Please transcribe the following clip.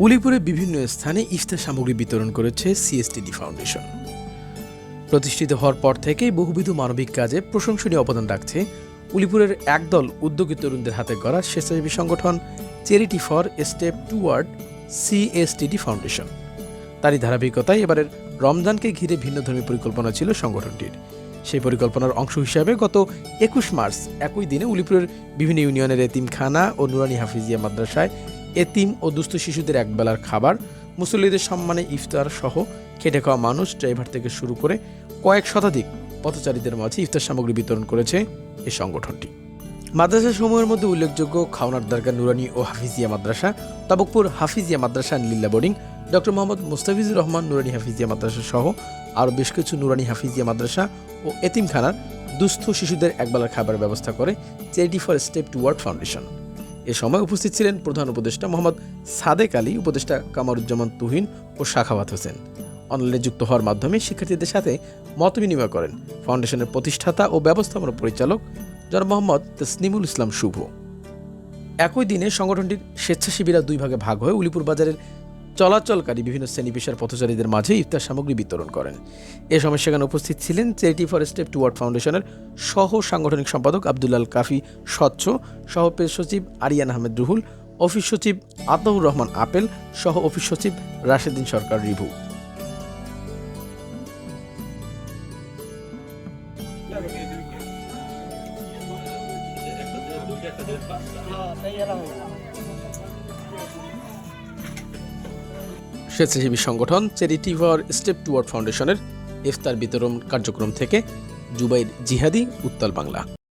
উলিপুরে বিভিন্ন স্থানে ইফতার সামগ্রী বিতরণ করেছে সিএসটিডি ফাউন্ডেশন। প্রতিষ্ঠিত হওয়ার পর থেকেই বহুবিধ মানবিক কাজে প্রশংসনীয় অবদান রাখছে উলিপুরের একদল উদ্যোগী তরুণদের হাতে গড়া স্বেচ্ছাসেবী সংগঠন charity for step toward CSTD foundation তারই ধারাবাহিকতায় এবারের রমজানকে ঘিরে ভিন্ন ধর্মী পরিকল্পনা ছিল সংগঠনটির। সেই পরিকল্পনার অংশ হিসাবে গত একুশ মার্চ একই দিনে উলিপুরের বিভিন্ন ইউনিয়নের এতিমখানা ও নুরানি হাফিজিয়া মাদ্রাসায় এতিম ও দুস্থ শিশুদের একবেলার খাবার, মুসল্লিদের সম্মানে ইফতার সহ খেটে খাওয়া মানুষ ড্রাইভার থেকে শুরু করে কয়েক শতাধিক পথচারীদের মাঝে ইফতার সামগ্রী বিতরণ করেছে এই সংগঠনটি। মাদ্রাসা সমূহের মধ্যে উল্লেখযোগ্য খাওনার দরগা নুরানি ও হাফিজিয়া মাদ্রাসা, তবকপুর হাফিজিয়া মাদ্রাসা লীলা বোর্ডিং, ডক্টর মোহাম্মদ মুস্তাফিজুর রহমান নুরানি হাফিজিয়া মাদ্রাসা সহ আরও বেশ কিছু নুরানি হাফিজিয়া মাদ্রাসা ও এতিমখানার দুস্থ শিশুদের একবেলার খাবার ব্যবস্থা করে charity for step toward foundation এ সময় উপস্থিত ছিলেন প্রধান উপদেষ্টা মোহাম্মদ সাদেক আলী, উপদেষ্টা কামারুজ্জামান তুহিন ও শাখাওয়াত হোসেন। অনলাইনে যুক্ত হওয়ার মাধ্যমে শিক্ষার্থীদের সাথে মত বিনিময় করেন। ফাউন্ডেশনের প্রতিষ্ঠাতা ও ব্যবস্থাপনা পরিচালক জন মোহাম্মদ তসনিমুল ইসলাম শুভ। একই দিনে সংগঠনটির স্বেচ্ছাসেবীরা দুই ভাগে ভাগ হয়ে উলিপুর বাজারের চলাচলকারী বিভিন্ন শ্রেণি পেশার পথচারীদের মাঝে ইফতার সামগ্রী বিতরণ করেন। এ সময় সেখানে উপস্থিত ছিলেন চ্যারিটি ফর স্টেপ টুয়ার্ড ফাউন্ডেশনের সহ সাংগঠনিক সম্পাদক আব্দুল্লাল কাফি স্বচ্ছ সহ সচিব আরিয়ান আহমেদ রুহুল, অফিস সচিব আতাউর রহমান আপেল সহ অফিস সচিব রাশেদিন সরকার রিভু। স্বেচ্ছাসেবী সংগঠন চ্যারিটি ফর স্টেপ টুয়ার্ড ফাউন্ডেশনের ইফতার বিতরণ কার্যক্রম থেকে জুবাইর জিহাদি উত্তাল বাংলা।